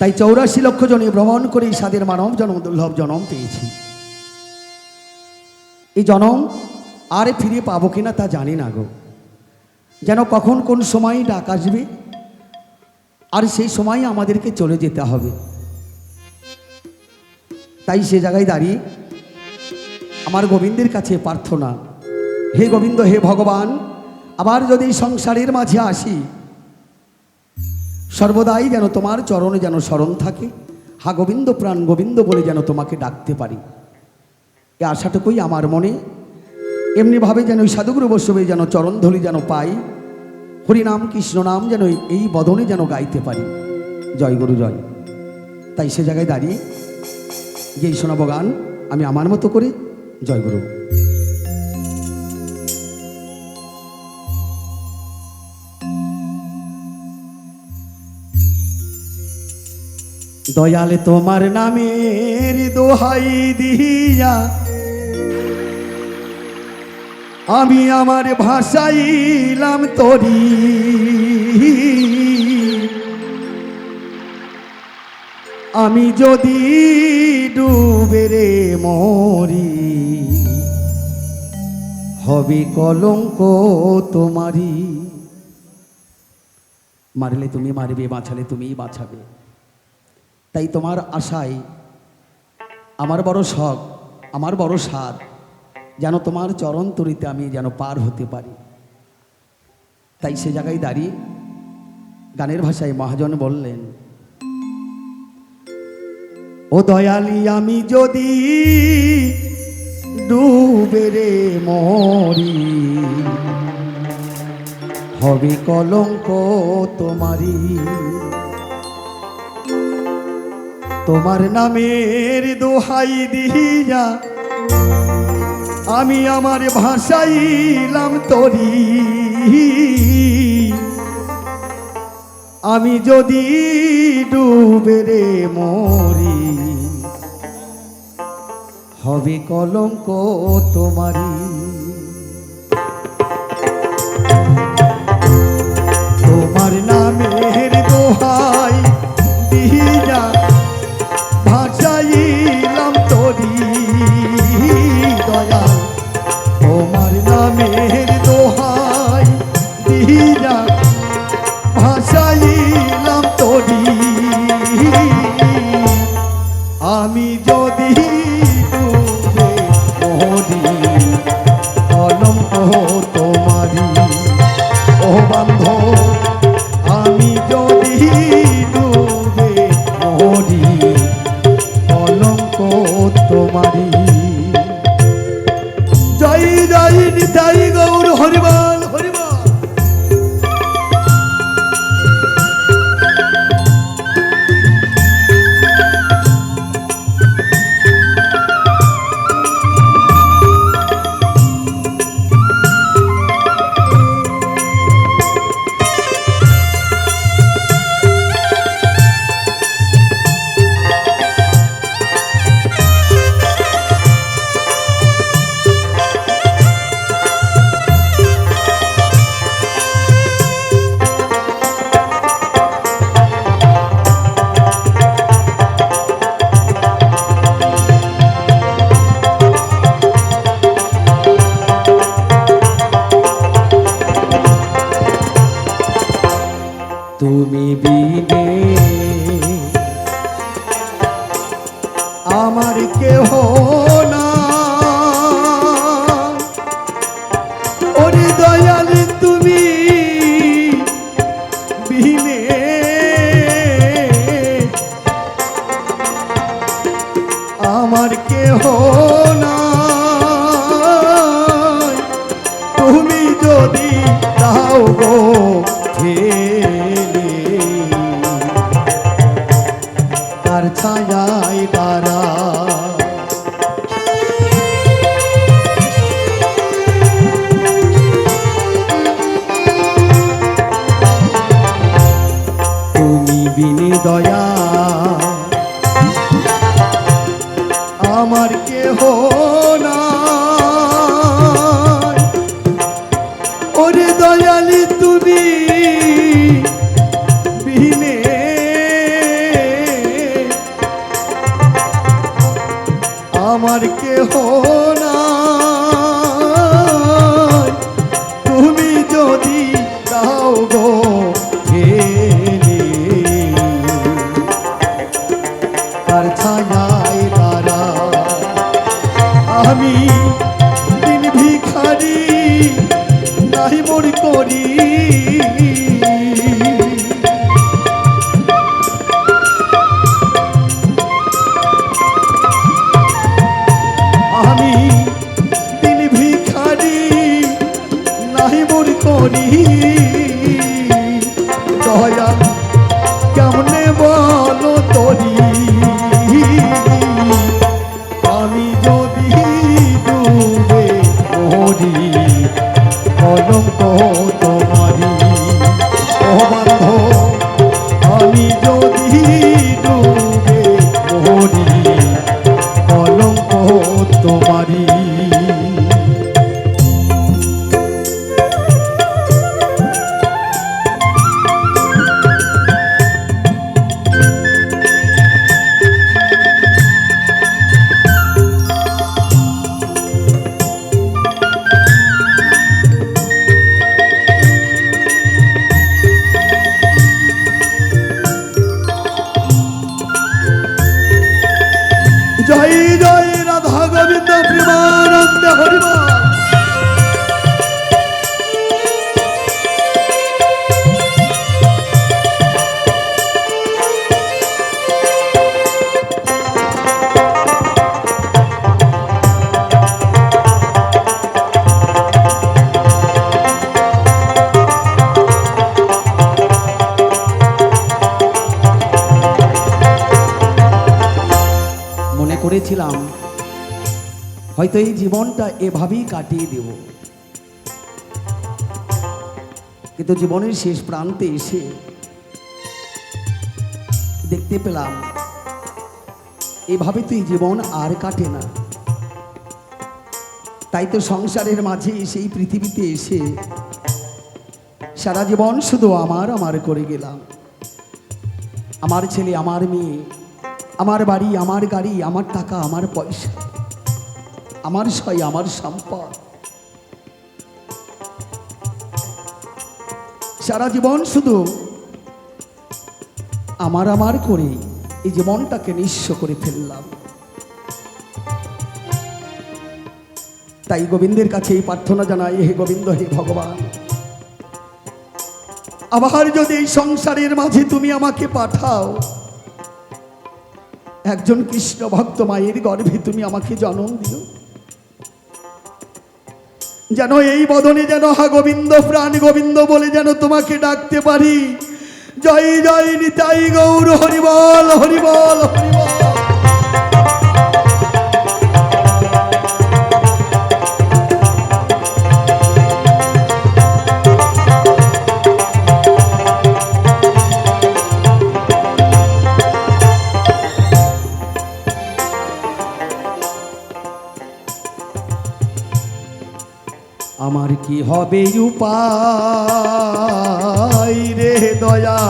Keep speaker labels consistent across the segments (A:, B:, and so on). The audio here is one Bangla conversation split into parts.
A: তাই চৌরাশি লক্ষ জনে ভ্রমণ করে এই সাদের মানব জন্ম, দুর্লভ জনম পেয়েছি। এই জনম আর ফিরে পাবো কিনা তা জানি না গো। যেন কখন কোন সময় ডাক আসবে, আর সেই সময় আমাদেরকে চলে যেতে হবে। তাই সে জায়গায় দাঁড়িয়ে আমার গোবিন্দের কাছে প্রার্থনা, হে গোবিন্দ, হে ভগবান, আবার যদি সংসারের মাঝে আসি সর্বদাই যেন তোমার চরণে যেন স্মরণ থাকে। হা গোবিন্দ প্রাণ গোবিন্দ বলে যেন তোমাকে ডাকতে পারি। এ আশাটুকুই আমার মনে। এমনিভাবে যেন ওই সাধুগুরু বৈষ্ণবে যেন চরণধলি যেন পাই। হরিনাম কৃষ্ণ নাম যেন এই বদনে যেন গাইতে পারি। জয় গুরু, জয়। তাই সে জায়গায় দাঁড়িয়ে যেই শোনাবো গান। আমি আমার মতো করে। জয় গুরু। দয়ালে তোমার নামের দোহাই দিয়া। আমি আমার ভাষাইলাম তরি। আমি যদি ডুবে রে মরি, হবে কলঙ্ক তোমারি মারলে তুমি মারবে, বাঁচালে তুমিই বাঁচাবে। তাই তোমার আশায় আমার বড় শখ, আমার বড় স্বাদ যেন তোমার চরণ তরিতে আমি যেন পার হতে পারি। তাই সে জায়গায় দাঁড়িয়ে গানের ভাষায় মহাজন বললেন, ও দয়ালি, আমি যদি ডুবে রে মরি, হবে কলঙ্ক তোমারি তোমার নামের দোহাই দিয়া আমি আমার ভাষাইলাম তরি। আমি যদি ডুবে রে মরি, হবে কলঙ্ক তোমারি তোমার নামের দোহাই দিয়া জয় জয় নিতাই গৌর দয়া করেছিলাম। হয়তো এই জীবনটা এভাবেই কাটিয়ে দেব। কিন্তু জীবনের শেষ প্রান্তে এসে দেখতে পেলাম, এভাবে তো এই জীবন আর কাটে না। তাই তো সংসারের মাঝে সেই পৃথিবীতে এসে সারা জীবন শুধু আমার আমার করে গেলাম। আমার ছেলে, আমার মেয়ে আমার বাড়ি, আমার গাড়ি, আমার টাকা, আমার পয়সা, আমার সয় আমার সম্পদ। সারা জীবন শুধু আমার আমার করে এই জীবনটাকে নিঃস্ব করে ফেললাম। তাই গোবিন্দের কাছে এই প্রার্থনা জানাই, হে গোবিন্দ, হে ভগবান, আবার যদি এই সংসারের মাঝে তুমি আমাকে পাঠাও একজন কৃষ্ণ ভক্ত মায়ের গর্ভে তুমি আমাকে জন্ম দিও। যেন এই বদনে যেন হা গোবিন্দ প্রাণ গোবিন্দ বলে যেন তোমাকে ডাকতে পারি। জয় জয় নিতাই গৌর, হরিবল হরিবল হরিবল। কি হবে উপায় রে দয়া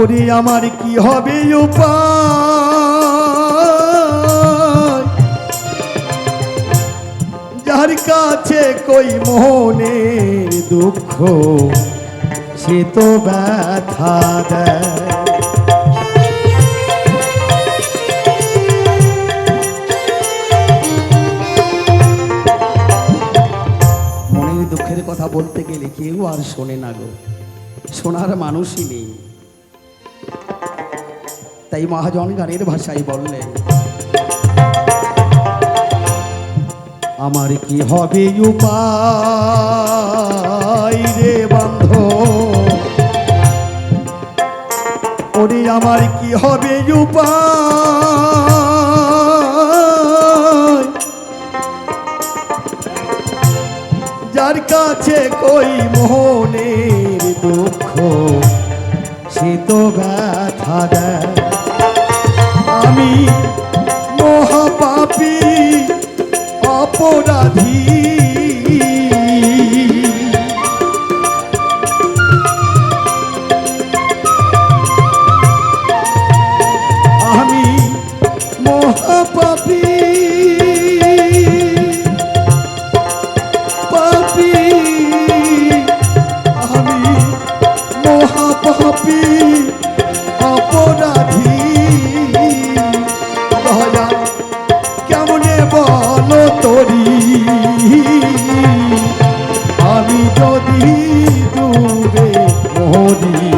A: ওরে আমার কি হবে উপায়? যার কাছে কই মোহনের দুঃখ, সে তো ব্যথা দেয়। বলতে গেলে কেউ আর শোনে না গো। শোনার মানুষই নেই। তাই মহাজন গানের ভাষায় বললেন, আমার কি হবে উপায় রে বন্ধ? ওরে, আমার কি হবে উপায়? কাছে কই মোহনের দুঃখ? সে তো ব্যথা দেয়। আমি মহাপাপী অপরাধী। ডুবে মরি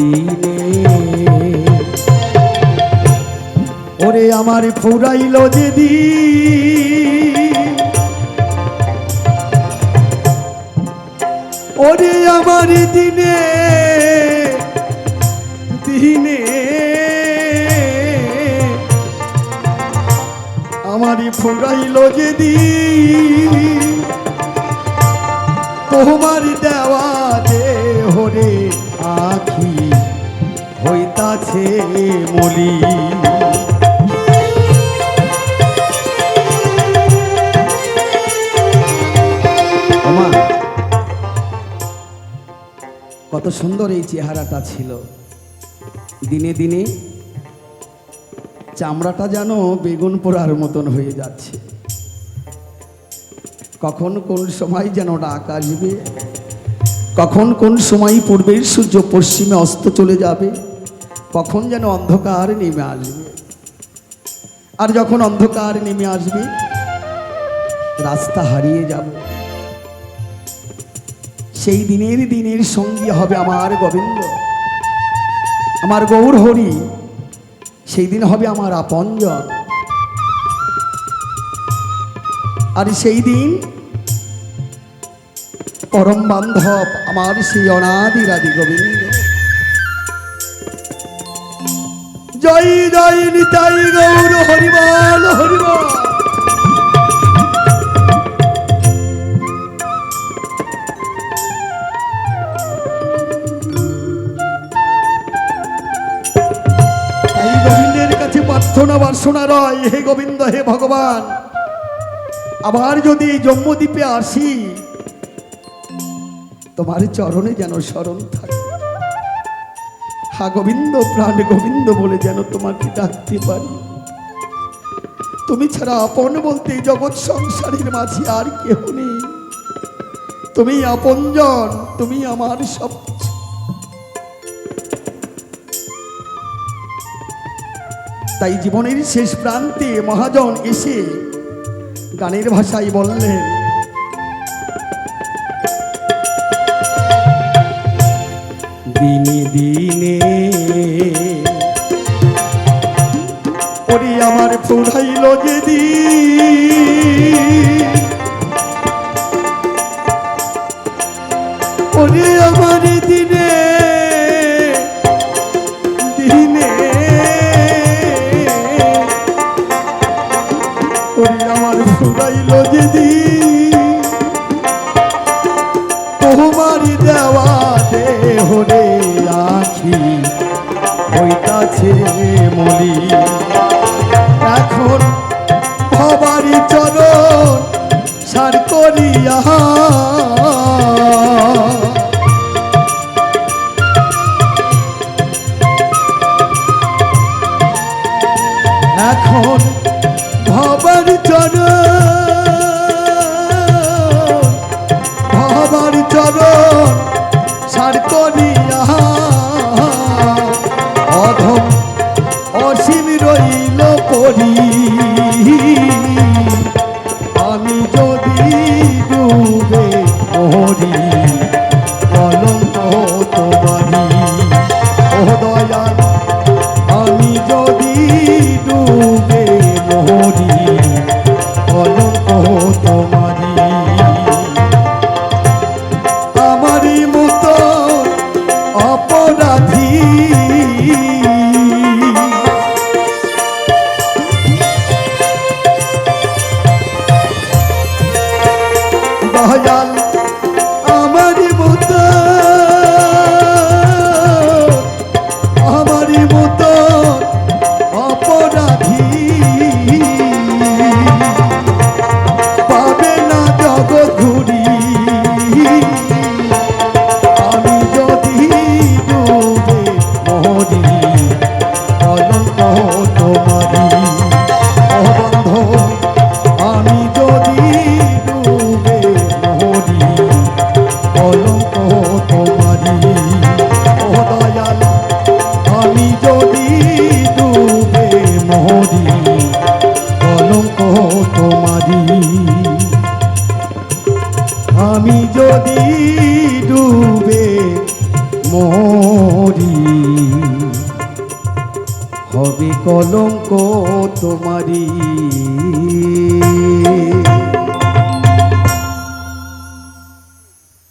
A: দিনে ওরে আমার ফুরাইল যেদি ওরে আমার দিনে দিনে। আমারই ফুরাইল যেদি তোমার দেওয়া দেহরে আখি হইতাছে মলি। কত সুন্দর এই চেহারাটা ছিল। দিনে দিনে চামড়াটা যেন বেগুন পোড়ার মতন হয়ে যাচ্ছে। কখন কোন সময় যেন ডাক আসবে, কখন কোন সময় পূর্বের সূর্য পশ্চিমে অস্ত চলে যাবে কখন যেন অন্ধকার নেমে আসবে। আর যখন অন্ধকার নেমে আসবে, রাস্তা হারিয়ে যাব। সেই দিনের দিনের সঙ্গী হবে আমার গোবিন্দ। আমার গৌর হরি, সেই দিন হবে আমার আপনজন। আর সেই দিন পরম বান্ধব আমার সেই অনাদি রাধি গোবিন্দ। জয় জয় নিতাই গৌর, হরিবল হরিবল। প্রার্থনা বাসনা রয়, হে গোবিন্দ, হে ভগবান। আবার যদি জম্মদ্বীপে আসি, তোমার চরণে যেন স্মরণ থাকে। হা গোবিন্দ প্রাণ গোবিন্দ বলে যেন তোমাকে ডাকতে পারি। তুমি ছাড়া আপন বলতে জগৎ সংসারের মাঝে আর কেহ নেই। তুমি আপনজন, তুমি আমার সব তাই জীবনের শেষ প্রান্তে মহাজন এসে গানের ভাষায় বললেন দিনে দিনে। ওরে আমার ফুরাইল যেদি। ওরে আমার দিনে দিনে। ওরে আমার ফুরাইল যেদি। তোমার দেওয়া দেহরে আখি হইতাছে মলি। এখন ভবানী চরণ সার করিয়া দয়াল